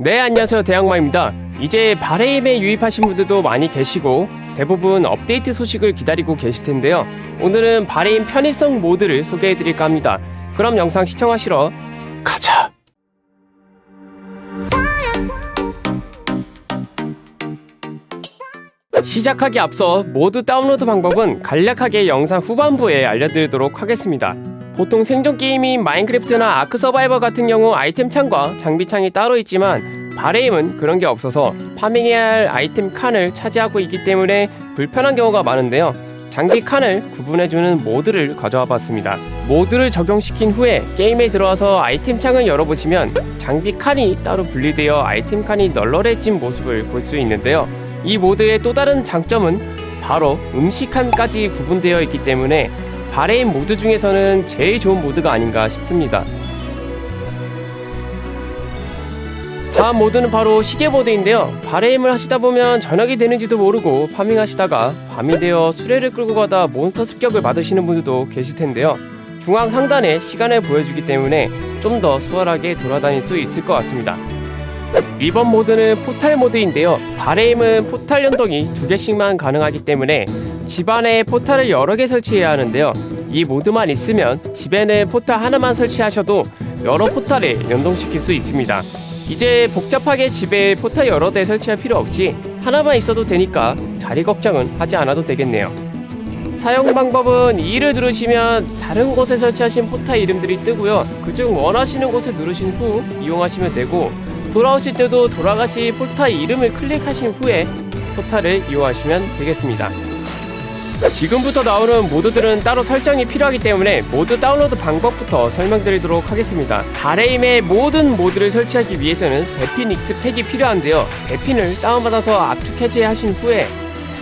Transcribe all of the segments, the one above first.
네, 안녕하세요. 대학마입니다. 이제 바레임에 유입하신 분들도 많이 계시고 대부분 업데이트 소식을 기다리고 계실 텐데요. 오늘은 바레임 편의성 모드를 소개해 드릴까 합니다. 그럼 영상 시청하시러 가자. 시작하기 앞서 모드 다운로드 방법은 간략하게 영상 후반부에 알려드리도록 하겠습니다. 보통 생존 게임인 마인크래프트나 아크 서바이버 같은 경우 아이템 창과 장비 창이 따로 있지만 바레임은 그런 게 없어서 파밍해야 할 아이템 칸을 차지하고 있기 때문에 불편한 경우가 많은데요. 장비 칸을 구분해주는 모드를 가져와 봤습니다. 모드를 적용시킨 후에 게임에 들어와서 아이템 창을 열어보시면 장비 칸이 따로 분리되어 아이템 칸이 널널해진 모습을 볼 수 있는데요. 이 모드의 또 다른 장점은 바로 음식 칸까지 구분되어 있기 때문에 바레임 모드 중에서는 제일 좋은 모드가 아닌가 싶습니다. 다음 모드는 바로 시계 모드인데요. 바레임을 하시다 보면 저녁이 되는지도 모르고 파밍하시다가 밤이 되어 수레를 끌고 가다 몬스터 습격을 받으시는 분들도 계실 텐데요. 중앙 상단에 시간을 보여주기 때문에 좀 더 수월하게 돌아다닐 수 있을 것 같습니다. 이번 모드는 포탈 모드인데요. 바레임은 포탈 연동이 두 개씩만 가능하기 때문에 집안에 포탈을 여러 개 설치해야 하는데요. 이 모드만 있으면 집에는 포탈 하나만 설치하셔도 여러 포탈에 연동시킬 수 있습니다. 이제 복잡하게 집에 포탈 여러 대 설치할 필요 없이 하나만 있어도 되니까 자리 걱정은 하지 않아도 되겠네요. 사용 방법은 2를 누르시면 다른 곳에 설치하신 포탈 이름들이 뜨고요. 그중 원하시는 곳을 누르신 후 이용하시면 되고 돌아오실 때도 돌아가시 포탈 이름을 클릭하신 후에 포탈을 이용하시면 되겠습니다. 지금부터 나오는 모드들은 따로 설정이 필요하기 때문에 모드 다운로드 방법부터 설명드리도록 하겠습니다. 바레임의 모든 모드를 설치하기 위해서는 X 팩이 필요한데요. 베핀을 다운받아서 압축 해제하신 후에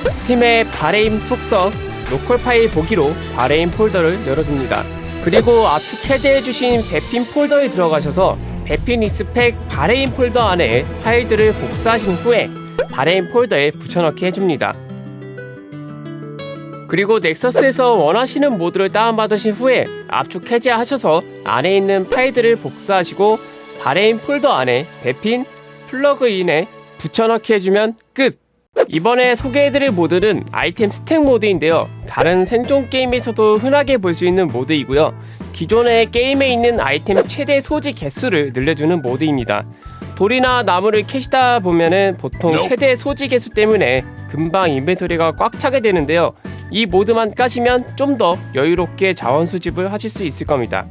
스팀의 바레임 속성 로컬 파일 보기로 바레임 폴더를 열어줍니다. 그리고 압축 해제해주신 베핀 폴더에 들어가셔서 베핀 익스팩 바레임 폴더 안에 파일들을 복사하신 후에 바레임 폴더에 붙여넣기 해줍니다. 그리고 넥서스에서 원하시는 모드를 다운받으신 후에 압축 해제하셔서 안에 있는 파일들을 복사하시고 바레임 폴더 안에 베핀 플러그인에 붙여넣기 해주면 끝! 이번에 소개해드릴 모드는 아이템 스택 모드인데요. 다른 생존 게임에서도 흔하게 볼 수 있는 모드이고요. 기존의 게임에 있는 아이템 최대 소지 개수를 늘려주는 모드입니다. 돌이나 나무를 캐시다 보면은 보통 최대 소지 개수 때문에 금방 인벤토리가 꽉 차게 되는데요. 이 모드만 까시면 좀 더 여유롭게 자원 수집을 하실 수 있을 겁니다.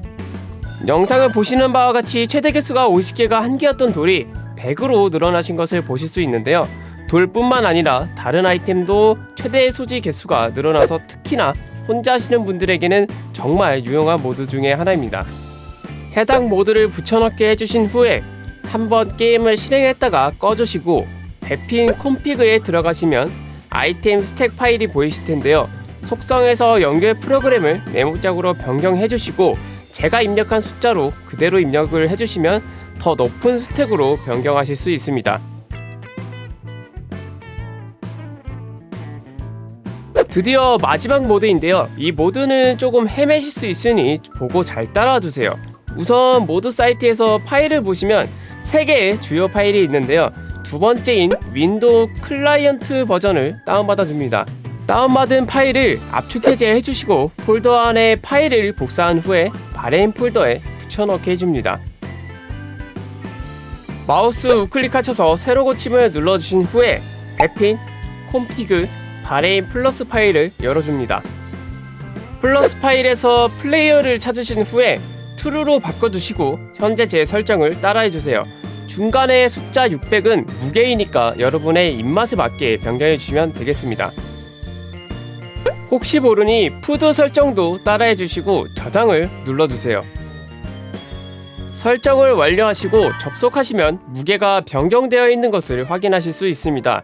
영상을 보시는 바와 같이 최대 개수가 50개가 한개였던 돌이 100으로 늘어나신 것을 보실 수 있는데요. 돌뿐만 아니라 다른 아이템도 최대 소지 개수가 늘어나서 특히나 혼자 하시는 분들에게는 정말 유용한 모드 중에 하나입니다. 해당 모드를 붙여넣게 해주신 후에 한번 게임을 실행했다가 꺼주시고 베핀 콤피그에 들어가시면 아이템 스택 파일이 보이실 텐데요. 속성에서 연결 프로그램을 메모장으로 변경해 주시고 제가 입력한 숫자로 그대로 입력을 해 주시면 더 높은 스택으로 변경하실 수 있습니다. 드디어 마지막 모드인데요. 이 모드는 조금 헤매실 수 있으니 보고 잘 따라와 주세요. 우선 모드 사이트에서 파일을 보시면 3개의 주요 파일이 있는데요. 두 번째인 윈도우 클라이언트 버전을 다운받아 줍니다. 다운받은 파일을 압축 해제해 주시고 폴더 안에 파일을 복사한 후에 바레인 폴더에 붙여넣게 해줍니다. 마우스 우클릭하셔서 새로 고침을 눌러주신 후에 베핀, 콤피그, 바레인 플러스 파일을 열어줍니다. 플러스 파일에서 플레이어를 찾으신 후에 true로 바꿔주시고 현재 제 설정을 따라해주세요. 중간에 숫자 600은 무게이니까 여러분의 입맛에 맞게 변경해 주시면 되겠습니다. 혹시 모르니 푸드 설정도 따라해 주시고 저장을 눌러주세요. 설정을 완료하시고 접속하시면 무게가 변경되어 있는 것을 확인하실 수 있습니다.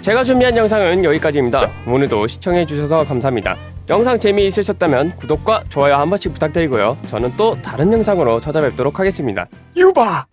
제가 준비한 영상은 여기까지입니다. 오늘도 시청해 주셔서 감사합니다. 영상 재미있으셨다면 구독과 좋아요 한 번씩 부탁드리고요. 저는 또 다른 영상으로 찾아뵙도록 하겠습니다. 유바